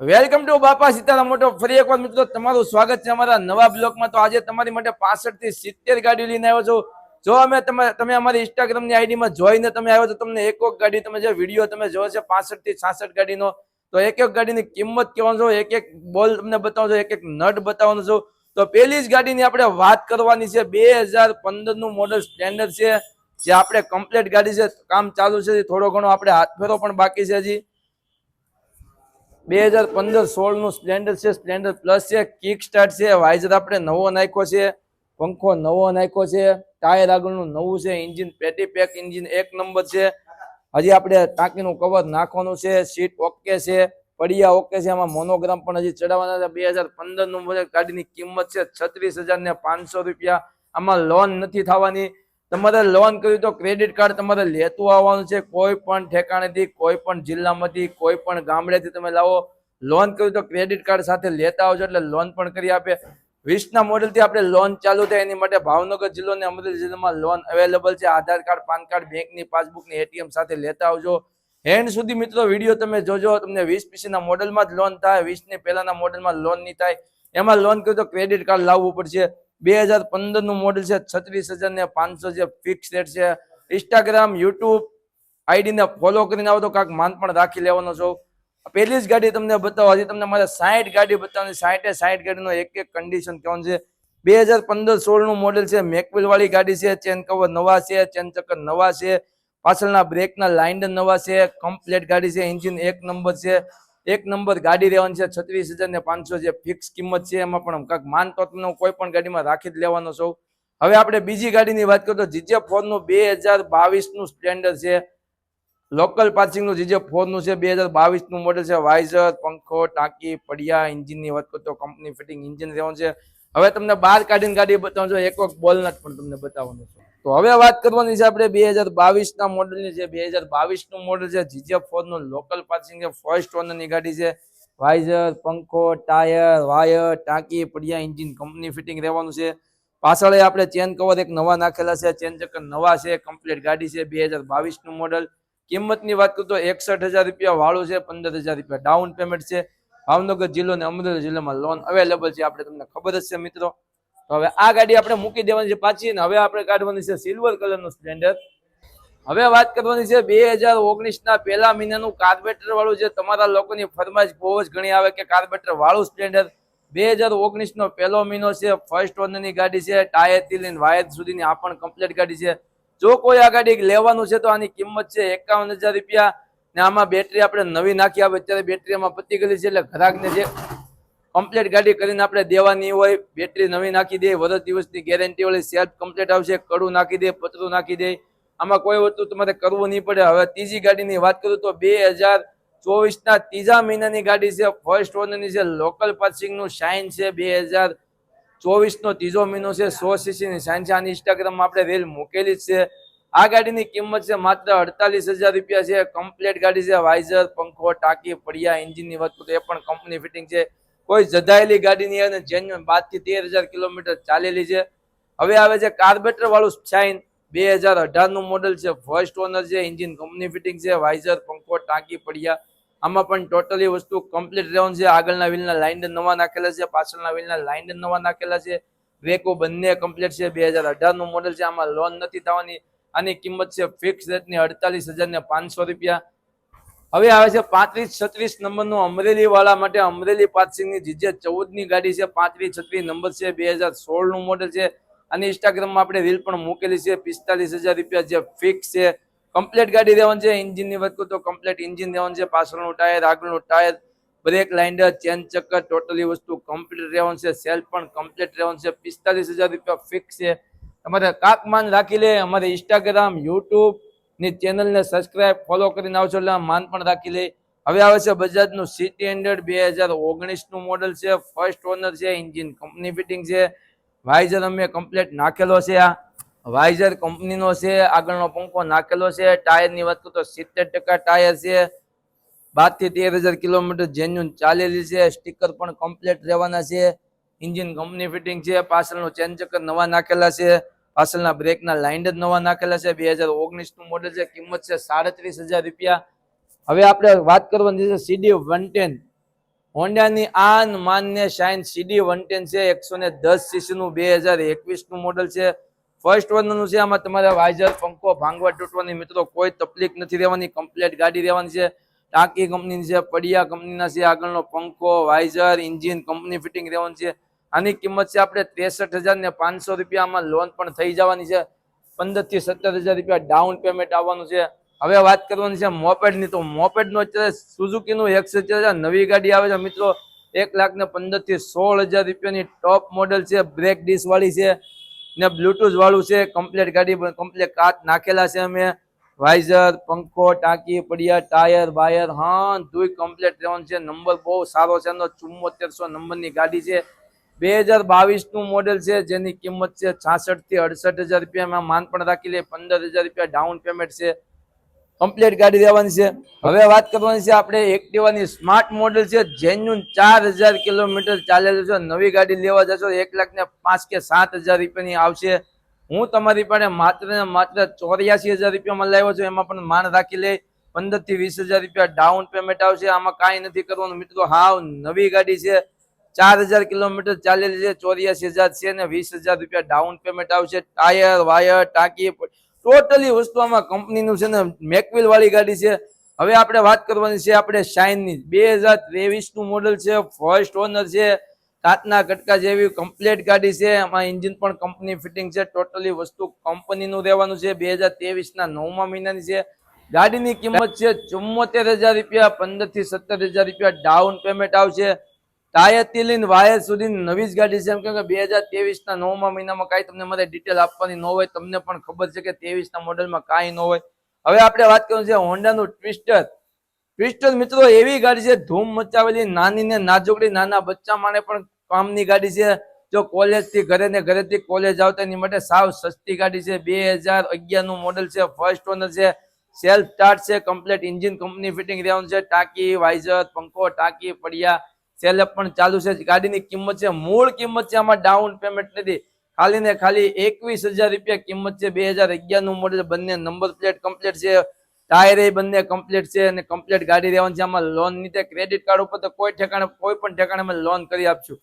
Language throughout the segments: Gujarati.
વેલકમ ટુ બાપા સીતારામ મોટો. ફરી એકવાર મિત્રો, તમારું સ્વાગત છે અમારા નવા બ્લોગમાં. તો આજે તમારી માટે પાસઠથી સિત્તેર ગાડી લઈને આવ્યો છું. જો અમે તમે તમે અમારી ઇન્સ્ટાગ્રામની આઈડી માં જોઈને તમે આવ્યો તો તમને એક એક ગાડી, તમે જે વીડિયો તમે જોયો છે પાસઠથી છાસઠ ગાડીનો, તો એક એક ગાડીની કિંમત કહેવાનું છું, એક એક બોલ તમને બતાવું છું, એક એક નટ બતાવવાનું છું. તો પેલી જ ગાડીની આપણે વાત કરવાની છે, બે હજાર પંદરનું મોડલ સ્ટેન્ડર્ડ છે, જે આપણે કમ્પ્લીટ ગાડી છે, કામ ચાલુ છે, થોડો ઘણો આપણે હાથ ફેરો પણ બાકી છે હજી. બે હજાર પંદર સોળનું સ્પ્લેન્ડર છે, સ્પ્લેન્ડર પ્લસ છે, કિક સ્ટાર્ટ છે, વાઇઝર આપણે નવો નાખ્યો છે, પંખો નવો નાખ્યો છે, ટાયર આગળનું નવું છે, એન્જિન પેટી પેક એન્જિન એક નંબર છે. હજી આપણે ટાંકીનું કવર નાખવાનું છે, સીટ ઓકે છે, પડિયા ઓકે છે એમાં મોનોગ્રામ પણ હજી ચડાવવાના છે. બે હજાર પંદરનું model. ગાડીની કિંમત છે છત્રીસ હજાર ને પાંચસો રૂપિયા. આમાં લોન નથી થવાની. તમારે લોન કર્યું તો ક્રેડિટ કાર્ડ તમારે લેતું આવવાનું છે. કોઈ પણ ઠેકાણેથી, કોઈ પણ જિલ્લામાંથી, કોઈ પણ ગામડેથી તમે લાવો લોન કર્યું તો ક્રેડિટ કાર્ડ સાથે લેતા આવજો એટલે લોન પણ કરી આપે. વીસના મોડલથી આપણે લોન ચાલુ થાય એની માટે ભાવનગર જિલ્લો અને અમરેલી જિલ્લામાં લોન અવેલેબલ છે. આધાર કાર્ડ, પાન કાર્ડ, બેંકની પાસબુકની એટીએમ સાથે લેતા આવજો. હેન્ડ સુધી મિત્રો વીડિયો તમે જોજો. તમને વીસ પીસીના મોડલમાં જ લોન થાય. વીસની પહેલાના મોડલમાં લોન નહીં થાય. એમાં લોન કર્યું તો ક્રેડિટ કાર્ડ લાવવું પડશે. બે હજાર પંદરનું મોડેલ છે, છત્રીસ હજાર ને પાંચસો જે ફિક્સ રેટ છે. ઇન્સ્ટાગ્રામ યુટ્યુબ આઈડી ને ફોલો કરીને આવો તો કાંઈક માન પણ રાખી લેવાનો છો. પહેલી જ ગાડી તમને બતાવો, હજી તમને મારે સાઠ ગાડી બતાવવાની સાઠે સાઠ ગાડીનો એક એક કન્ડિશન કહેવાનું છે. બે હજાર પંદર સોળનું મોડેલ છે મેકવિલ વાળી ગાડી છે ચેન કવર નવા છે ચેન ચક્કર નવા છે, પાછળના બ્રેકના લાઇન્ડર નવા છે કમ્પ્લેટ ગાડી છે એન્જિન એક નંબર છે. એક નંબર ગાડી રહેવાની છે છત્રીસ હજાર ને પાંચસો જે ફિક્સ કિંમત છે, એમાં પણ કાંક માન તો કોઈ પણ ગાડીમાં રાખી જ લેવાનો છો. હવે આપણે બીજી ગાડીની વાત કરીએ તો જીજે ફોરનું બે હજાર બાવીસનું સ્પ્લેન્ડર છે. લોકલ પાર્સિંગનું જીજે ફોરનું છે, બે હજાર બાવીસનું મોડેલ છે. વાઇઝર, પંખો, ટાંકી, પડિયા એન્જિનની વાત તો કંપની ફિટિંગ એન્જિન રહેવાનું છે. હવે તમને બહાર કાઢીને ગાડી બતાવવાનું છે. એક વખત બોલનટ પણ તમને બતાવવાનું છે. તો હવે વાત કરવાની છે આપણે બે હજાર બાવીસ ના મોડેલની છે બે હજાર બાવીસનું મોડેલ છે જીજેફ ફોરનું લોકલ પાર્સિંગ છે ફર્સ્ટ ઓનરની ગાડી છે. વાઇઝર પંખો ટાયર વાયર ટાંકી, પડિયા એન્જિન કંપની ફિટિંગ રહેવાનું છે. પાછળ આપણે ચેન કવર એક નવા નાખેલા છે. ચેન ચક્કર નવા છે કમ્પ્લીટ ગાડી છે, બે હજાર બાવીસનું મોડલ કિંમતની વાત કરું તો એકસઠ હજાર રૂપિયા વાળું છે, પંદર હજાર રૂપિયા ડાઉન પેમેન્ટ છે. ભાવનગર જિલ્લો અને અમરેલી જિલ્લામાં લોન અવેલેબલ છે. આપણે તમને ખબર જ છે મિત્રો. તો હવે આ ગાડી આપણે મૂકી દેવાની છે પાછી ને હવે આપણે કાઢવાની છે સિલ્વર કલરનું સ્પ્લેન્ડર હવે વાત કરવાની છે બે હજાર ઓગણીસ ના પહેલા મહિનાનું કાર્બેટર વાળું છે તમારા લોકોની ફરમાઈશ બહુ જ ઘણી આવે કે કાર્બેટર વાળું સ્પ્લેન્ડર બે હજાર ઓગણીસ નો પહેલો મહિનો છે ફર્સ્ટ ઓનરની ગાડી છે ટાયરથી લઈને વાયર સુધીની આ પણ કમ્પ્લીટ ગાડી છે. જો કોઈ આ ગાડી લેવાનું છે તો આની કિંમત છે એકાવન હજાર રૂપિયા ને આમાં બેટરી આપણે નવી નાખી આવે અત્યારે બેટરી આમાં પતી ગયેલી છે એટલે ઘરાકને જે કમ્પ્લીટ ગાડી કરીને આપણે દેવાની હોય બેટરી નવી નાખી દે, વર્ષ દિવસની ગેરંટી વાળી સેલ્ફ કમ્પ્લીટ આવશે, કડું નાખી દે, પતરું નાખી દે. આમાં કોઈ વસ્તુ તમારે કરવું નહીં પડે. હવે ત્રીજી ગાડીની વાત કરું તો બે હજાર ચોવીસના ત્રીજા મહિનાની ગાડી છે ફર્સ્ટ ઓનરની છે લોકલ પાર્સિંગનું સાઇન છે. બે હજાર ચોવીસનો ત્રીજો મહિનો છે, સો સીસીની સાઇન છે. આની ઇન્સ્ટાગ્રામમાં આપણે રેલ મૂકેલી જ છે. આ ગાડીની કિંમત છે માત્ર અડતાલીસ હજાર રૂપિયા છે. કમ્પ્લીટ ગાડી છે વાઇઝર પંખો, ટાંકી, પડિયા એન્જિનની વાત કરું એ પણ કંપની ફિટિંગ છે. કોઈ જધાયેલી ગાડી નહીં અને જેન્યુઅન બારથી તેર હજાર કિલોમીટર ચાલેલી છે. હવે આવે છે કાર્બેટર વાળું શાઇન બે હજાર અઢારનું મોડલ છે ફર્સ્ટ ઓનર છે એન્જિન કંપની ફિટિંગ છે વાઇઝર પંખો, ટાંકી, પડ્યા. આમાં પણ ટોટલી વસ્તુ કમ્પ્લીટ રહેવાનું છે. આગળના વ્હીલના લાઇન્ડર નવા નાખેલા છે, પાછળના વ્હીલના લાઇન્ડર નવા નાખેલા છે. વેકો બંને કમ્પ્લીટ છે. બે હજાર અઢારનું મોડલ છે. આમાં લોન નથી થવાની. આની કિંમત છે ફિક્સ રેટની અડતાલીસ હજાર ને પાંચસો રૂપિયા. હવે આવે છે પાંત્રીસ છત્રીસ નંબરનું અમરેલી વાળા માટે અમરેલી પાર્સિંગની જીજે ચૌદની ગાડી છે. પાંત્રીસ છત્રીસ નંબર છે. બે હજાર સોળનું મોડેલ છે. અને ઇન્સ્ટાગ્રામમાં આપણે રીલ પણ મૂકેલી છે. પિસ્તાલીસ હજાર રૂપિયા જે ફિક્સ છે. કમ્પ્લેટ ગાડી રહેવાની છે. એન્જિનની વાત કરું તો કમ્પ્લેટ એન્જિન રહેવાનું છે. પાછળનું ટાયર આગળનું ટાયર બ્રેક લાઇન્ડર ચેન ચક્કર ટોટલી વસ્તુ કમ્પ્લીટ રહેવાનું છે. સેલ પણ કમ્પ્લીટ રહેવાનું છે. પિસ્તાલીસ હજાર રૂપિયા ફિક્સ છે. તમારે કાકમાન રાખી લે. અમારે ઇન્સ્ટાગ્રામ યુટ્યુબ ની ચેનલને સબસ્ક્રાઇબ, ફોલો કરીને આવશો એટલે માન પણ રાખી લે. હવે આવે છે બજાજનું સિટી હંડ્રેડ બે હજાર ઓગણીસનું મોડલ છે. ફર્સ્ટ ઓનર છે, એન્જિન કંપની ફિટિંગ છે. વાઇઝર અમે કમ્પ્લેટ નાખેલો છે આ. વાઇઝર કંપનીનો છે, આગળનો પંખો નાખેલો છે. ટાયરની વાત કરું તો સિત્તેર ટકા ટાયર છે. બારથી તેર હજાર કિલોમીટર જેન્યુન ચાલેલી છે. સ્ટીકર પણ કમ્પ્લેટ રહેવાના છે. એન્જિન કંપની ફિટિંગ છે. પાછળનું ચેન ચક્કર નવા નાખેલા છે. પાછળના બ્રેકના લાઇન્ડ જ નવા નાખેલા છે. બે હજાર ઓગણીસનું મોડેલ છે. કિંમત છે સાડત્રીસ હજાર રૂપિયા. હવે આપણે વાત કરવાની છે સીડી વન ટેન. હોન્ડાની આન માન્ય શાઇન સીડી વન ટેન છે. એકસો ને દસ સીસીનું બે હજાર એકવીસનું મોડલ છે ફર્સ્ટનું છે. આમાં તમારે વાઇઝર, પંખો, ભાંગવા તૂટવાની મિત્રો કોઈ તકલીફ નથી રહેવાની. કમ્પ્લેટ ગાડી રહેવાની છે. ટાંકી કંપનીની છે, પડિયા કંપનીના છે. આગળનો પંખો, વાઇઝર એન્જિન કંપની ફિટિંગ રહેવાનું છે. આની કિંમત છે આપણે ત્રેસઠ હજાર ને પાંચસો રૂપિયામાં લોન પણ થઈ જવાની છે. પંદરથી સત્તર હજાર રૂપિયા ડાઉન પેમેન્ટ આવવાનું છે. હવે વાત કરવાની છે મોપેડની તો મોપેડનું અત્યારે સુઝુકી નું એકસો હજાર નવી ગાડી આવે છે મિત્રો. એક લાખ ને પંદરથી સોળ હજાર રૂપિયાની ટોપ મોડલ છે. બ્રેક ડિસ્ક વાળી છે. ને બ્લુટૂથ વાળું છે. કમ્પ્લેટ ગાડી કમ્પ્લેટ કાચ નાખેલા છે અમે. વાઇઝર પંખો, ટાંકી, પડિયા ટાયર વાયર હા ધુઈ કમ્પ્લેટ રહેવાનું છે. નંબર બહુ સારો છે. એનો ચુમ્મોતેરસો નંબરની ગાડી છે. બે હજાર બાવીસનું મોડેલ છે, જેની કિંમત છે છાસઠથી અડસઠ હજાર રૂપિયામાં માન પણ રાખી લે, પંદર હજાર રૂપિયા ડાઉન પેમેન્ટ છે. કમ્પ્લીટ ગાડી દેવાની છે. હવે વાત કરવાની છે આપણે એક્ટિવાની સ્માર્ટ મોડેલ છે જેન્યુન ચાર હજાર કિલોમીટર ચાલેલું છે, નવી ગાડી લેવા જશો, એક લાખ ને પાંચ કે સાત હજાર રૂપિયાની આવશે. હું તમારી પાસે માત્ર ને માત્ર ચોર્યાસી હજાર રૂપિયામાં લાવ્યો છું, એમાં પણ માન રાખી લે. પંદરથી વીસ હજાર રૂપિયા ડાઉન પેમેન્ટ આવશે. આમાં કાંઈ નથી કરવાનું. મિત્રો, હાવ નવી ગાડી છે. ચાર હજાર કિલોમીટર ચાલેલી છે, ચોર્યાસી હજાર છે ને વીસ હજાર રૂપિયા ડાઉન પેમેન્ટ આવશે. ટાયર વાયર ટાંકી ટોટલી વસ્તુ આમાં કંપનીનું છે ને મેકવિલ વાળી ગાડી છે. હવે આપણે વાત કરવાની છે આપણે શાઇનની બે હજાર ત્રેવીસનું મોડલ છે ફર્સ્ટ ઓનર છે કાચના કટકા જેવી કમ્પ્લેટ ગાડી છે. એમાં એન્જિન પણ કંપની ફિટિંગ છે ટોટલી વસ્તુ કંપનીનું રહેવાનું છે. બે હજાર ત્રેવીસના નવમા મહિનાની છે. ગાડીની કિંમત છે ચુમ્મોતેર હજાર રૂપિયા, પંદરથી સત્તર હજાર રૂપિયા ડાઉન પેમેન્ટ આવશે. લઈને વાયર સુધી નવી જ ગાડી છે. એમ કેમ કે બે હજાર ત્રેવીસ ના નવમા મહિનામાં કાંઈ તમને મારે ડિટેલ આપવાની ન હોય, તમને પણ ખબર છે કે ત્રેવીસ ના મોડેલમાં કાંઈ ન હોય. હવે આપણે વાત કરવાની છે હોન્ડાનું ટ્વિસ્ટર ટ્વિસ્ટર મિત્રો, એવી ગાડી છે, ધૂમ મચાવેલી નાની ને નાજુકડી, નાના બચ્ચા માટે પણ કામની ગાડી છે. જો કોલેજથી ઘરે ને ઘરેથી કોલેજ આવતા એની માટે સાવ સસ્તી ગાડી છે. બે હજાર અગિયારનું મોડેલ છે ફર્સ્ટ ઓનર છે. સેલ્ફ સ્ટાર્ટ છે કમ્પ્લીટ ઇન્જિન કંપની ફિટિંગ રહેવાનું છે. ટાંકી વાઇઝર પંખો, ટાંકી પડિયા સેલઅપ પણ ચાલુ છે. ગાડીની કિંમત છે, મૂળ કિંમત છે, આમાં ડાઉન પેમેન્ટ નથી. ખાલી ને ખાલી એકવીસ હજાર રૂપિયા કિંમત છે. બે હજાર અગિયારનું મોડેલ બંને નંબર પ્લેટ કમ્પ્લીટ છે. ટાયર એ બંને કમ્પ્લીટ છે અને કમ્પ્લીટ ગાડી રહેવાની છે. આમાં લોનની ક્રેડિટ કાર્ડ ઉપર તો કોઈ ઠેકાણે, કોઈ પણ ઠેકાણે અમે લોન કરી આપશું.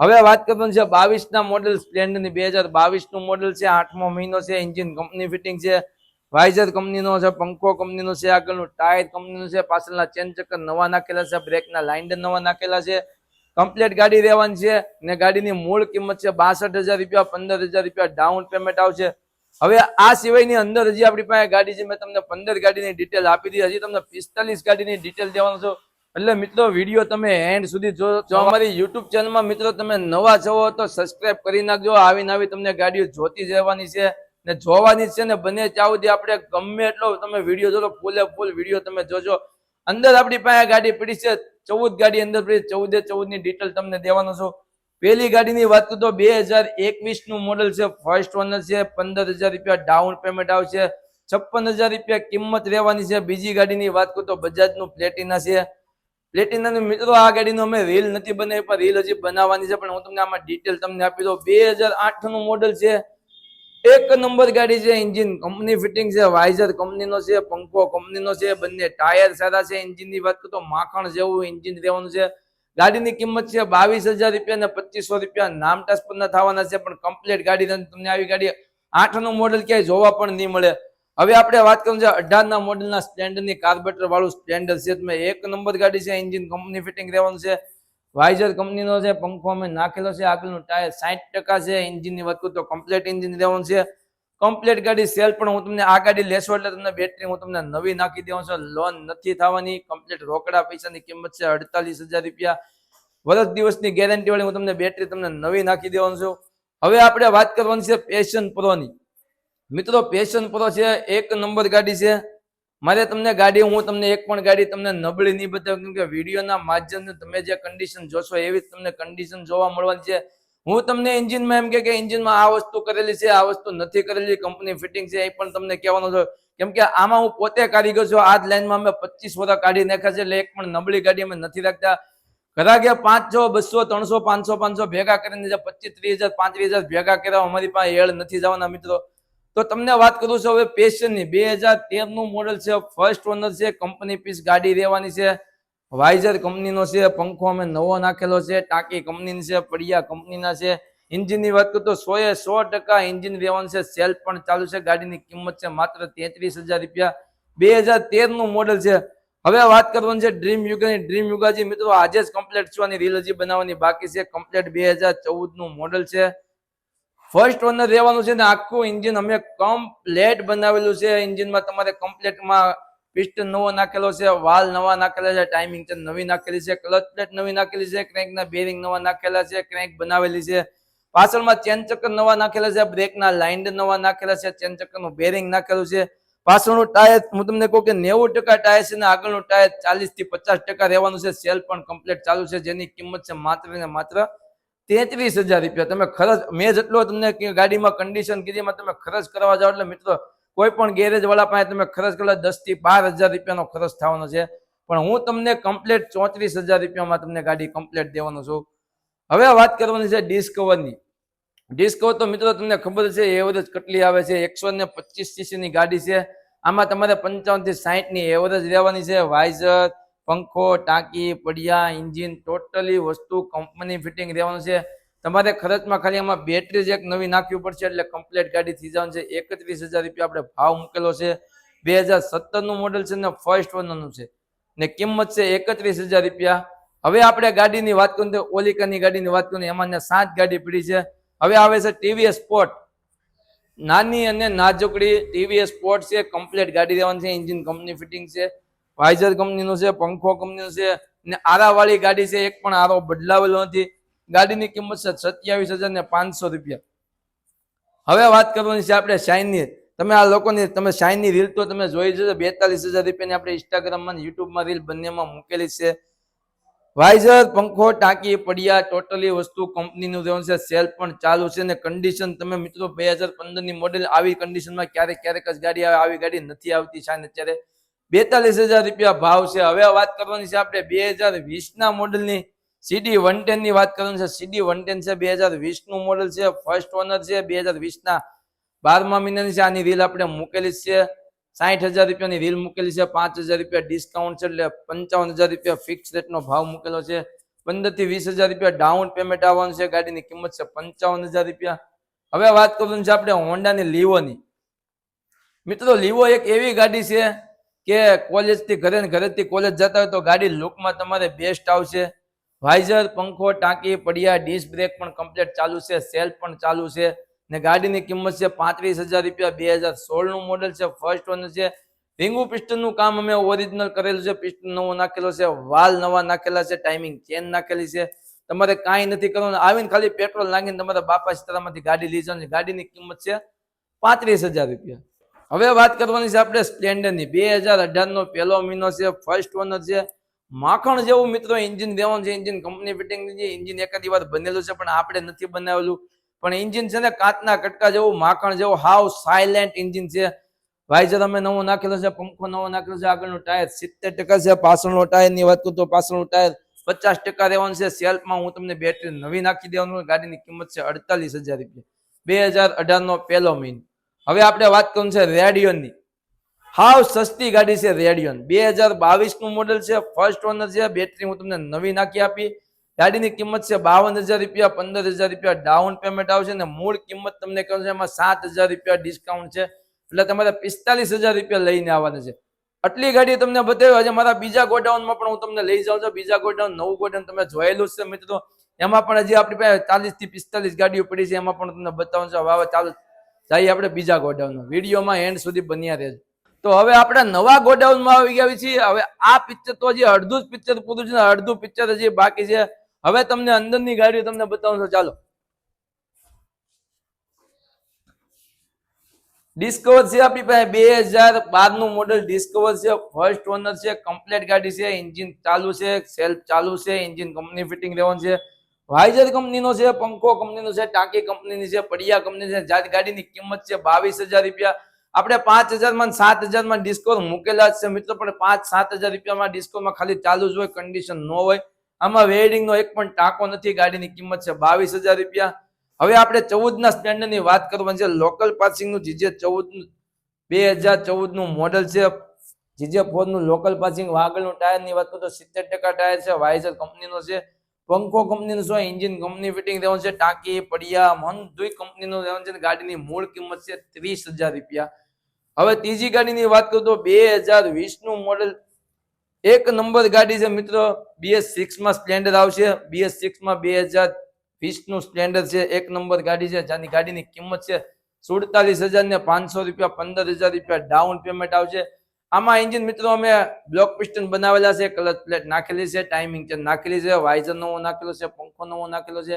હવે વાત કરવાનું છે બાવીસ ના મોડેલ સ્પ્લેન્ડરની. બે હજાર બાવીસનું મોડેલ છે. આઠમો મહિનો છે. એન્જિન કંપની ફિટિંગ છે. વાઇઝર કંપનીનો છે પંખો કંપનીનો છે, આગળનું ટાયર કંપનીનું છે, પાછળના ચેન ચક્કર નવા નાખેલા છે બ્રેકના લાઇન્ડર નવા નાખેલા છે. કમ્પ્લીટ ગાડી રહેવાની છે ને ગાડીની મૂળ કિંમત છે બાસઠ હજાર રૂપિયા, પંદર હજાર રૂપિયા ડાઉન પેમેન્ટ આવશે. હવે આ સિવાયની અંદર હજી આપણી પાસે ગાડી છે, મેં તમને પંદર ગાડીની ડિટેલ આપી દીધી. હજી તમને પિસ્તાલીસ ગાડીની ડિટેલ દેવાનો છું. એટલે મિત્રો વીડિયો તમે એન્ડ સુધી જો અમારી યુટ્યુબ ચેનલમાં મિત્રો તમે નવા છો તો સબસ્ક્રાઇબ કરી નાખજો. આવી તમને ગાડીઓ જોતી જવાની છે. ને જોવાની છે ને બને ત્યાં સુધી આપણે ગમે એટલો તમે વીડિયો જોજો, ફૂલે ફૂલ વીડિયો તમે જોજો. અંદર આપણી પાસે ગાડી પડી છે, ચૌદ ગાડી અંદર પડી ચૌદે ચૌદની ડિટેલ તમને દેવાનો છું. પેલી ગાડીની વાત કરું તો બે હજાર એકવીસનું મોડેલ છે ફર્સ્ટ ઓનર છે, પંદર હજાર રૂપિયા ડાઉન પેમેન્ટ આવશે, છપ્પન હજાર રૂપિયા કિંમત રહેવાની છે. બીજી ગાડીની વાત કરું તો બજાજનું પ્લેટિના છે પ્લેટિના મિત્રો આ ગાડીનો અમે રીલ નથી બનાવી, પણ રીલ હજી બનાવવાની છે, પણ હું તમને આમાં ડિટેલ તમને આપી દઉં. બે હજાર આઠનું મોડેલ છે. એક નંબર ગાડી છે એન્જિન કંપની ફિટિંગ છે વાઇઝર કંપનીનો છે પંખો કંપનીનો છે, બંને ટાયર સારા છે એન્જિનની વાત કરો તો માખણ જેવું એન્જિન રહેવાનું છે. ગાડીની કિંમત છે બાવીસ હજાર રૂપિયા ને પચીસો રૂપિયા. નામ ટાસ્પરના થવાના છે, પણ કમ્પ્લીટ ગાડી તમને આવી ગાડી આઠનું મોડેલ ક્યાંય જોવા પણ નહીં મળે. હવે આપણે વાત કરું છે અઢાર ના મોડેલના સ્પ્લેન્ડરની કાર્બેટર વાળું સ્પ્લેન્ડર છે. તમે એક નંબર ગાડી છે એન્જિન કંપની ફિટિંગ રહેવાનું છે. વાઇઝર કંપનીનો છે પંખો અમે નાખેલો છે, આગળનું ટાયર સાઠ ટકા છે, એન્જિનની વાત તો કમ્પ્લેટ એન્જિન રહેવાનું છે. કમ્પ્લેટ ગાડી સેલ પણ હું તમને આ ગાડી લેશો એટલે તમને બેટરી હું તમને નવી નાખી દેવાનું છે. લોન નથી થવાની, કમ્પ્લીટ રોકડા પૈસાની કિંમત છે અડતાલીસ હજાર રૂપિયા. વર્ષ દિવસની ગેરંટી વાળી હું તમને બેટરી તમને નવી નાખી દેવાનું છું. હવે આપણે વાત કરવાની છે પેશન પ્રોની મિત્રો પેશન પ્રો છે, એક નંબર ગાડી છે. મારે તમને ગાડી, હું તમને એક પણ ગાડી તમને નબળી નહીં બતાવું, કેમ કે વિડીયોના માધ્યમથી તમે જે કન્ડિશન જોશો, એવી તમને કન્ડિશન જોવા મળવાની છે. હું તમને એન્જિનમાં એમ કે એન્જિનમાં આ વસ્તુ કરેલી છે, આ વસ્તુ નથી કરેલી કંપની ફિટિંગ છે, એ પણ તમને કહેવાનો છે. કેમ કે આમાં હું પોતે કારીગર છું, આ જ લાઈનમાં અમે પચીસ વર્ષ કાઢી નાખ્યા છે, એટલે એક પણ નબળી ગાડી અમે નથી રાખતા. ઘરાગ્યા પાંચ છ બસો, ત્રણસો, પાંચસો પાંચસો ભેગા કરીને પચીસ, ત્રીસ હજાર, પાંત્રીસ હજાર ભેગા કર્યા, અમારી પાસે એળ નથી જવાના મિત્રો. તો તમને વાત કરું છું હવે પેશનની. બે હજાર તેરનું મોડલ છે ફર્સ્ટ ઓનર છે કંપની પીસ ગાડી રહેવાની છે. વાઇઝર કંપનીનો છે, પંખો અમે નવો નાખેલો છે, ટાંકી કંપનીની છે, પડિયા કંપનીના છે. એન્જિનની વાત કરું તો સો એ સો ટકા એન્જિન રહેવાનું છે, સેલ પણ ચાલુ છે, ગાડીની કિંમત છે માત્ર તેત્રીસ હજાર રૂપિયા. બે હજાર તેરનું મોડલ છે. હવે વાત કરવાની છે ડ્રીમ યુગાની ડ્રીમ યુગાજી મિત્રો આજે જ કમ્પ્લેટ છું અને રીલ હજી બનાવવાની બાકી છે. કમ્પ્લેટ બે હજાર ચૌદનું મોડલ છે. ફર્સ્ટ ઓનર રહેવાનું છે ને આખું એન્જિન અમે કમ્પ્લેટ બનાવેલું છે. એન્જિનમાં તમારે કમ્પ્લેટમાં પિસ્ટન નવો નાખેલો છે વાલ નવા નાખેલા છે ટાઈમિંગ છે નવી નાખેલી છે ક્લચ પ્લેટ નવી નાખેલી છે ક્રેન્કના બેરિંગ નવા નાખેલા છે ક્રેન્ક બનાવેલી છે. પાછળમાં ચેન ચક્કર નવા નાખેલા છે બ્રેકના લાઇન્ડ નવા નાખેલા છે ચેન ચક્કરનું બેરિંગ નાખેલું છે. પાછળનું ટાયર હું તમને કહું કે નેવું ટકા ટાયર છે ને આગળનું ટાયર ચાલીસથી પચાસ ટકા રહેવાનું છે. સેલ પણ કમ્પ્લીટ ચાલુ છે, જેની કિંમત છે માત્ર ને માત્ર તેત્રીસ હજાર રૂપિયા. તમે ખર્ચ, મેં જેટલો તમને ગાડીમાં કન્ડિશન કીધી તમે ખર્ચ કરવા જાઓ એટલે મિત્રો, કોઈ પણ ગેરેજ વાળા પાસે તમે ખર્ચ કરો દસથી બાર હજાર રૂપિયાનો ખર્ચ થવાનો છે. પણ હું તમને કમ્પ્લેટ ચોત્રીસ હજાર રૂપિયામાં તમને ગાડી કમ્પ્લેટ દેવાનો છું. હવે વાત કરવાની છે ડિસ્કવરની ડિસ્કવર તો મિત્રો તમને ખબર છે એવરેજ કેટલી આવે છે? એકસો ને પચીસ સીસીની ગાડી છે. આમાં તમારે પંચાવનથી સાહીઠની એવરેજ રહેવાની છે. વાઇઝર પંખો, ટાંકી, પડિયા ઇન્જિન ટોટલી વસ્તુ કંપની ફિટિંગ રહેવાનું છે. તમારે ખર્ચમાં ખાલી આમાં બેટરી જ એક નવી નાખવી પડશે એટલે કમ્પ્લીટ ગાડી થઈ જવાનું છે. એકત્રીસ હજાર રૂપિયા આપણે ભાવ મૂકેલો છે. બે હજાર સત્તરનું મોડલ છે ને ફર્સ્ટ ઓનરનું છે. ને કિંમત છે એકત્રીસ હજાર રૂપિયા. હવે આપણે ગાડીની વાત કરું તો ઓલિકાની ગાડીની વાત કરું એમાં સાત ગાડી પડી છે. હવે આવે છે ટીવીએસ સ્પોર્ટ નાની અને નાજુકડી ટીવીએસ સ્પોર્ટ છે. કમ્પ્લીટ ગાડી રહેવાની છે. એન્જિન કંપની ફિટિંગ છે. વાઇઝર કંપનીનો છે, પંખો કંપનીનો છે, ને આરાવાળી ગાડી છે, એક પણ આરો બદલાવેલો નથી. ગાડીની કિંમત છે સત્યાવીસ હજાર ને પાંચસો રૂપિયા. હવે વાત કરવાની છે આપણે શાઇનની તમે આ લોકોની, તમે શાઇનની રીલ તો તમે જોઈ જશો બેતાલીસ હજાર રૂપિયાની આપણે ઇન્સ્ટાગ્રામમાં યુટ્યુબમાં રીલ બંનેમાં મૂકેલી છે. વાઇઝર પંખો ટાંકી પડિયા ટોટલી વસ્તુ કંપનીનું રહેવાનું છે સેલ પણ ચાલુ છે, ને કન્ડિશન તમે મિત્રો બે હજાર પંદરની મોડેલ આવી કન્ડિશનમાં ક્યારેક ક્યારેક જ ગાડી આવે, આવી ગાડી નથી આવતી શાઇન અત્યારે. બેતાલીસ હજાર રૂપિયા ભાવ છે. હવે વાત કરવાની છે આપણે બે હજાર વીસ ના મોડેલની સીડી વન ટેનની વાત કરવાની છે. સીડી વન ટેન છે, બે હજાર વીસનું મોડલ છે. ફર્સ્ટ ઓનર છે, બે હજાર વીસ ના બારમા મહિનાની છે. આની રીલ આપણે મૂકેલી છે. સાઠ હજાર રૂપિયાની રીલ મૂકેલી છે. પાંચ હજાર રૂપિયા ડિસ્કાઉન્ટ છે એટલે પંચાવન હજાર રૂપિયા ફિક્સ રેટનો ભાવ મૂકેલો છે. પંદરથી વીસ હજાર રૂપિયા ડાઉન પેમેન્ટ આવવાનું છે. ગાડીની કિંમત છે પંચાવન હજાર રૂપિયા. હવે વાત કરવાની છે આપણે હોન્ડાની લીવોની મિત્રો લીવો એક એવી ગાડી છે કે કોલેજથી ઘરે ઘરેથી કોલેજ જતા હોય તો ગાડી લુકમાં તમારે બેસ્ટ આવશે. વાઇઝર પંખો, ટાંકી, પડિયા ડિસ્ક બ્રેક પણ કમ્પ્લીટ ચાલુ છે. સેલ પણ ચાલુ છે. ને ગાડીની કિંમત છે પાંત્રીસ હજાર રૂપિયા. બે હજાર સોળનું મોડલ છે. ફર્સ્ટ ઓનર છે. રિંગુ પિસ્ટનનું કામ અમે ઓરિજિનલ કરેલું છે. પિસ્ટન નવો નાખેલો છે. વાલ નવા નાખેલા છે. ટાઈમિંગ ચેન નાખેલી છે. તમારે કાંઈ નથી કરવાનું. આવીને ખાલી પેટ્રોલ નાખીને તમારા બાપા સીતારામાંથી ગાડી લઈ જવાની ગાડીની કિંમત છે પાંત્રીસ હજાર રૂપિયા. હવે વાત કરવાની છે આપણે સ્પ્લેન્ડરની બે હજાર અઢાર નો પહેલો મહિનો છે ફર્સ્ટ ઓનર છે. માખણ જેવું મિત્રો એન્જિન દેવાનું છે એન્જિન કંપની ફિટિંગ છે એન્જિન એકાદી વાર બનેલું છે, પણ આપણે નથી બનાવેલું. પણ એન્જિન છે ને કાચના કટકા જેવું, માખણ જેવું, હાવ સાયલેન્ટ એન્જિન છે. વાઇઝર અમે નવો નાખેલો છે, પંખો નવો નાખેલો છે, આગળનું ટાયર સિત્તેર ટકા છે, પાછળનો ટાયરની વાત કરું તો પાછળનું ટાયર પચાસ ટકા રહેવાનું છે. સેલ્ફમાં હું તમને બેટરી નવી નાખી દેવાનું, ગાડીની કિંમત છે અડતાલીસ હજાર રૂપિયા. બે હજાર અઢાર નો પહેલો મહિનો. હવે આપણે વાત કરું છે રેડિયોનની હાવ સસ્તી ગાડી છે રેડિયોન. બે હજાર બાવીસનું મોડેલ છે ફર્સ્ટ ઓનર છે બેટરી હું તમને નવી નાખી આપી. ગાડીની કિંમત છે બાવન હજાર રૂપિયા પંદર હજાર રૂપિયા ડાઉન પેમેન્ટ આવશે અને મૂળ કિંમત તમને કહું છે એમાં સાત હજાર રૂપિયા ડિસ્કાઉન્ટ છે. એટલે તમારે પિસ્તાલીસ હજાર રૂપિયા લઈને આવવાના છે. આટલી ગાડી તમને બતાવી, આજે મારા બીજા ગોડાઉનમાં પણ હું તમને લઈ જાઉં છું. બીજા ગોડાઉન, નવું ગોડાઉન તમે જોયેલું છે મિત્રો. એમાં પણ હજી આપણી પાસે ચાલીસથી પિસ્તાલીસ ગાડીઓ પડી છે, એમાં પણ તમને બતાવું છું. હવે ચાલુ જઈએ આપણે બીજા ગોડાઉનમાં વિડીયોમાં એન્ડ સુધી બન્યા રહેજો. તો હવે આપણે નવા ગોડાઉનમાં આવી ગયા છીએ. હવે આ પિક્ચર તો હજી અડધું જ પિક્ચર પૂરું છે અડધું પિક્ચર હજી બાકી છે. હવે તમને અંદરની ગાડીઓ તમને બતાવું છું. ચાલો. ડિસ્કવર છે આપણી પાસે બે હજાર બારનું મોડેલ ડિસ્કવર છે ફર્સ્ટ ઓનર છે કમ્પ્લેટ ગાડી છે એન્જિન ચાલુ છે સેલ્ફ ચાલુ છે એન્જિન કંપની ફિટિંગ લેવાનું છે. વાઇઝર કંપનીનો છે, પંખો કંપનીનો છે, ટાંકી કંપનીની છે, પડિયા કંપની છે જાત ગાડીની કિંમત છે બાવીસ હજાર રૂપિયા. આપણે પાંચ હજારમાં સાત હજારમાં ડિસ્કાઉન્ટ મૂકેલા છે મિત્રો, પણ પાંચ સાત હજાર રૂપિયામાં ડિસ્કાઉન્ટમાં ખાલી ચાલુ જ હોય, કન્ડિશન ન હોય. આમાં વેડિંગનો એક પણ ટાંકો નથી, ગાડીની કિંમત છે બાવીસ હજાર રૂપિયા. હવે આપણે ચૌદના સ્ટેન્ડર્ડની વાત કરવાની છે, લોકલ પાસિંગનું જીજે ચૌદ, બે હજાર ચૌદનું મોડેલ છે. જીજે ફોરનું લોકલ પાસિંગ આગળનું ટાયરની વાત કરું તો સિત્તેર ટકા ટાયર છે, વાઇઝર કંપનીનો છે. પંખો કંપનીનું છે એન્જિન કંપની ફિટિંગ રહેવાનું છે, ટાંકી, પડિયા, મન દુઈ કંપનીનું રહેવાનું છે ગાડીની મૂળ કિંમત છે ત્રીસ હજાર રૂપિયા. હવે ત્રીજી ગાડીની વાત કરું તો બે હજાર વીસનું મોડેલ એક નંબર ગાડી છે મિત્રો બીએસ સિક્સમાં સ્પ્લેન્ડર આવશે. બીએસ સિક્સમાં બે હજાર વીસનું સ્પ્લેન્ડર છે, એક નંબર ગાડી છે, જેની ગાડીની કિંમત છે સુડતાલીસ હજાર ને પાંચસો રૂપિયા, પંદર હજાર રૂપિયા ડાઉન પેમેન્ટ આવશે. આમાં એન્જિન મિત્રો અમે બ્લોક પિસ્ટન બનાવેલા છે કલર પ્લેટ નાખેલી છે ટાઈમિંગ ચેન નાખેલી છે વાઇઝર નવો નાખેલો છે, પંખો નવો નાખેલો છે.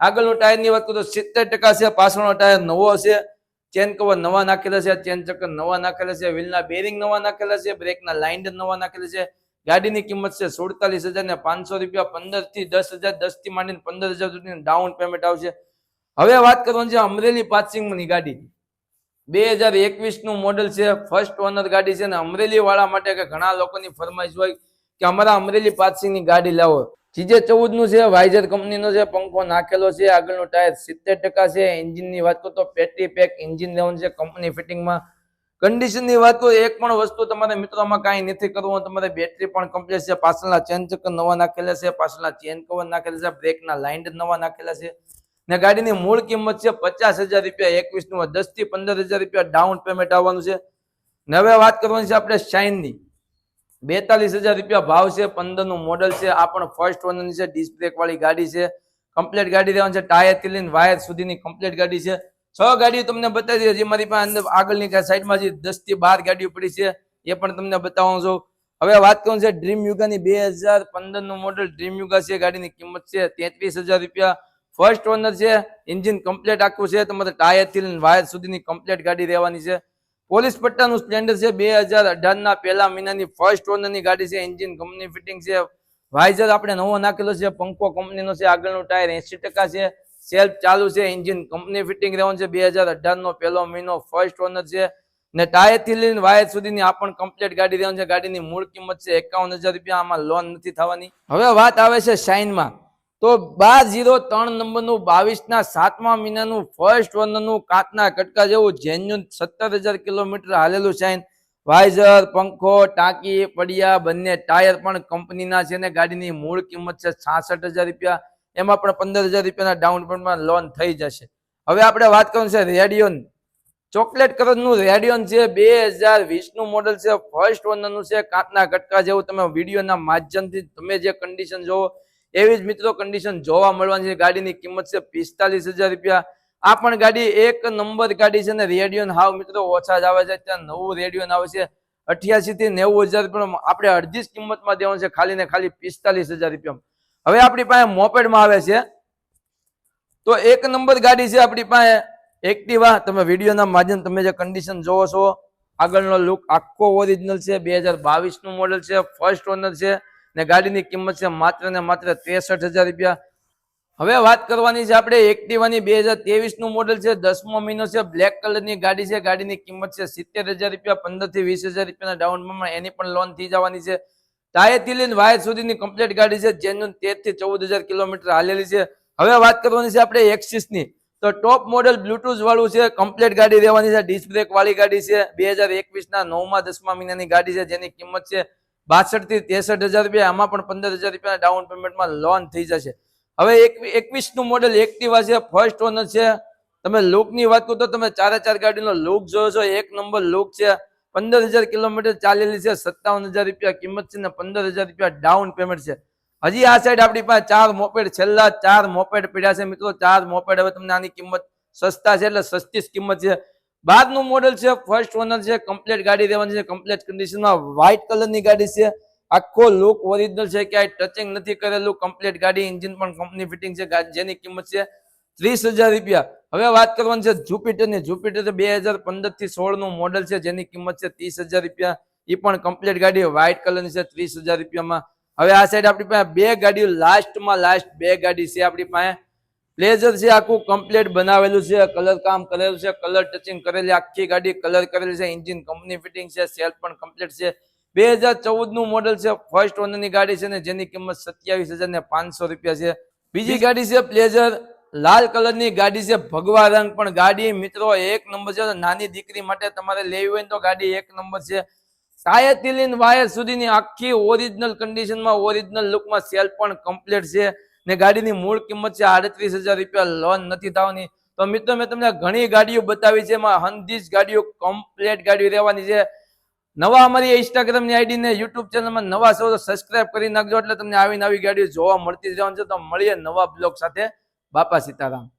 આગળનું ટાયરની વાત કરું તો સિત્તેર ટકા છે, પાછળનો ટાયર નવો છે. ચેન કવર નવા નાખેલા છે ચેન ચક્કર નવા નાખેલા છે વ્હીલના બેરિંગ નવા નાખેલા છે બ્રેકના લાઇન્ડર નવા નાખેલા છે. ગાડીની કિંમત છે સુડતાલીસ હજાર ને પાંચસો રૂપિયા, પંદરથી દસ હજાર, દસથી માંડીને પંદર હજાર સુધીનું ડાઉન પેમેન્ટ આવશે. હવે વાત કરવાની છે અમરેલી પાસિંગની ગાડી બે હજાર એકવીસનું મોડેલ છે. ફર્સ્ટ ઓનર ગાડી છે ને અમરેલી વાળા માટે કે ઘણા લોકોની ફરમાઈશ હોય કે અમારા અમરેલી પાસીની ગાડી લાવો. જીજે ચૌદનું છે વાઇઝર કંપનીનો છે, પંખો નાખેલો છે, આગળનું ટાયર સિત્તેર ટકા છે. એન્જિનની વાત કરું તો પેટી પેક એન્જિન લેવાનું છે કંપની ફિટિંગમાં. કન્ડિશનની વાત કરું એક પણ વસ્તુ તમારે મિત્રોમાં કાંઈ નથી કરવું. તમારે બેટરી પણ કમ્પ્લીટ છે. પાછળના ચેન ચક્કર નવા નાખેલા છે, પાછળના ચેન કવર નાખેલા છે બ્રેકના લાઇન નવા નાખેલા છે. ને ગાડીની મૂળ કિંમત છે પચાસ હજાર રૂપિયા એકવીસનું દસથી પંદર હજાર રૂપિયા ડાઉન પેમેન્ટ આવવાનું છે. ને હવે વાત કરવાની છે આપણે શાઇનની બેતાલીસ હજાર રૂપિયા ભાવ છે પંદરનું મોડલ છે, આ પણ ફર્સ્ટ ઓનરની છે ડિસ્ક વાળી ગાડી છે. કમ્પ્લીટ ગાડી રહેવાની છે ટાયરથી લઈને વાયર સુધીની કમ્પ્લીટ ગાડી છે. છ ગાડીઓ તમને બતાવી હજી મારી પાસે અંદર આગળની સાઈડમાં જે દસથી બાર ગાડીઓ પડી છે, એ પણ તમને બતાવવાનું છું. હવે વાત કરું છે ડ્રીમ યુગાની બે હજાર પંદરનું મોડલ ડ્રીમ યુગા છે, ગાડીની કિંમત છે તેત્રીસ હજાર રૂપિયા. ફર્સ્ટ ઓનર છે એન્જિન કમ્પ્લીટ આખું છે, તમારે ટાયરથી વાયર સુધીની કમ્પ્લીટ ગાડી રહેવાની છે. પોલીસ પટ્ટાનું સ્પ્લેન્ડર છે, બે હજાર અઢારના પહેલા મહિનાની ફર્સ્ટ ઓનરની ગાડી છે એન્જિન કંપની ફિટિંગ છે. વાઇઝર આપણે નવો નાખેલો છે, પંખો કંપનીનો છે, આગળનું ટાયર એસી ટકા છે. સેલ્ફ ચાલુ છે એન્જિન કંપની ફિટિંગ રહેવાનું છે, બે હજાર અઢારનો પહેલો મહિનો ફર્સ્ટ ઓનર છે. ને ટાયરથી લઈને વાયર સુધીની આ પણ કમ્પ્લીટ ગાડી રહેવાની છે. ગાડીની મૂળ કિંમત છે એકાવન હજાર રૂપિયા, આમાં લોન નથી થવાની. હવે વાત આવે છે શાઇનમાં તો બાર જીરો ત્રણ નંબરનું બાવીસ ના સાતમા મહિનાનું ફર્સ્ટ ઓનરનું કાચના કટકા જેવું જેન્યુન સત્તર હજાર કિલોમીટર હાલેલું શાઇન વાઇઝર પંખો, ટાંકી, પડિયા, બંને ટાયર પણ કંપનીના છે ને ગાડીની મૂળ કિંમત છે છાસઠ હજાર રૂપિયા. એમાં પણ પંદર હજાર રૂપિયાના ડાઉન પેમેન્ટમાં લોન થઈ જશે. હવે આપણે વાત કરવાનું છે રેડિયોન. ચોકલેટ કલરનું રેડિયોન છે બે હજાર વીસનું મોડલ છે. ફર્સ્ટ ઓનરનું છે કાચના કટકા જેવું તમે વિડીયોના માધ્યમથી તમે જે કન્ડિશન જોવો એવી જ મિત્રો કન્ડિશન જોવા મળવાની છે. ગાડીની કિંમત છે પિસ્તાલીસ હજાર રૂપિયા. આ પણ ગાડી એક નંબર ગાડી છે ને રેડિયોન હાવ મિત્રો ઓછા જ આવે છે. ત્યાં નવું રેડિયોન આવે છે. અઠ્યાસી થી નેવું હજાર પણ આપણે અડધી જ કિંમતમાં દેવાનું છે. ખાલી ને ખાલી પિસ્તાલીસ હજાર રૂપિયા. હવે આપણી પાસે મોપેડમાં આવે છે. તો એક નંબર ગાડી છે આપણી પાસે. એક્ટિવા, તમે વિડીયોના માધ્યમ તમે જે કન્ડિશન જોવો છો. આગળનો લુક આખો ઓરિજિનલ છે. બે હજાર બાવીસનું મોડલ છે. ફર્સ્ટ ઓનર છે. ને ગાડીની કિંમત છે માત્ર ને માત્ર ત્રેસઠ હજાર રૂપિયા. હવે વાત કરવાની છે આપણે એક્ટિવાની બે હજાર મોડલ છે. દસમો મહિનો છે. બ્લેક કલરની ગાડી છે. ગાડીની કિંમત છે સિત્તેર હજાર રૂપિયા. પંદરથી વીસ હજાર રૂપિયાના ડાઉન પેમેન્ટ એની પણ લોન થઈ જવાની છે. ટાયરથી લઈને વાયર સુધીની કમ્પ્લીટ ગાડી છે. જેનું તેરથી ચૌદ હજાર કિલોમીટર હાલેલી છે. હવે વાત કરવાની છે આપણે એક્સિસની તો ટોપ મોડલ બ્લુટૂથ વાળું છે. કમ્પ્લીટ ગાડી રહેવાની છે. ડિસ્ક બ્રેક વાળી ગાડી છે. બે હજાર એકવીસના નવમા, દસમા મહિનાની ગાડી છે. જેની કિંમત છે બાસઠથી ત્રેસઠ હજાર રૂપિયા, આમાં પણ પંદર હજાર રૂપિયા ડાઉન પેમેન્ટમાં લોન થઈ જશે. હવે એકવીસનું મોડેલ એક્ટિવા છે ફર્સ્ટ ઓનર છે. તમે લુકની વાત કરો તો તમે ચારે ચાર ગાડીનો લુક જોયો છો, એક નંબર લુક છે. પંદર હજાર કિલોમીટર ચાલેલી છે, સત્તાવન હજાર રૂપિયા કિંમત છે ને પંદર હજાર રૂપિયા ડાઉન પેમેન્ટ છે. હજી આ સાઈડ આપણી પાસે ચાર મોપેડ છેલ્લા ચાર મોપેડ પડ્યા છે મિત્રો. ચાર મોપેડ હવે તમને આની કિંમત સસ્તા છે એટલે સસ્તી કિંમત છે. બાર મોડલ છે ફર્સ્ટ ઓનર છે કમ્પ્લીટ ગાડી રહેવાની છે કમ્પ્લીટ કન્ડિશનમાં વ્હાઇટ કલરની ગાડી છે. આખો લુક ઓરિજિનલ છે, ક્યાંય ટચિંગ નથી કરેલું. કમ્પ્લીટ ગાડી એન્જિન પણ કંપની ફિટિંગ છે જેની કિંમત છે ત્રીસ હજાર રૂપિયા. હવે વાત કરવાની છે જુપિટરની જુપિટર બે હજાર પંદરથી સોળનું મોડલ છે, જેની કિંમત છે ત્રીસ હજાર રૂપિયા. એ પણ કમ્પ્લીટ ગાડી વ્હાઇટ કલરની છે, ત્રીસ હજાર રૂપિયામાં. હવે આ સાઈડ આપણી પાસે બે ગાડીઓ લાસ્ટમાં લાસ્ટ બે ગાડી છે આપણી પાસે. પ્લેઝર છે આખું કમ્પ્લીટ બનાવેલું છે કલર કામ કરેલું છે કલર ટચિંગ કરેલી આખી ગાડી કલર કરેલી છે એન્જિન કંપની ફિટિંગ છે સેલ્ફ પણ કમ્પ્લીટ છે. બે હજાર ચૌદનું મોડેલ છે ફર્સ્ટ ઓનરની ગાડી છે ને જેની કિંમત સત્યાવીસ હજાર ને પાંચસો રૂપિયા છે. બીજી ગાડી છે પ્લેઝર લાલ કલરની ગાડી છે ભગવા રંગ પણ ગાડી મિત્રો એક નંબર છે નાની દીકરી માટે તમારે લેવી હોય તો ગાડી એક નંબર છે. ટાયરથી લઈને વાયર સુધીની આખી ઓરિજિનલ કન્ડિશનમાં ઓરિજિનલ લુકમાં સેલ પણ કમ્પ્લીટ છે. ને ગાડીની મૂળ કિંમત છે આડત્રીસ હજાર રૂપિયા. લોન નથી થવાની. તો મિત્રો, મેં તમને ઘણી ગાડીઓ બતાવી છે. એમાં હંધીસ ગાડીઓ કમ્પ્લેટ ગાડીઓ રહેવાની છે. નવા અમારી ઇન્સ્ટાગ્રામની આઈડી ને યુટ્યુબ ચેનલમાં નવા સૌ સબસ્ક્રાઇબ કરી નાખજો. એટલે તમને આવી નવી ગાડીઓ જોવા મળતી જ રહેવાની છે. તો મળીએ નવા બ્લોગ સાથે. બાપા સીતારામ.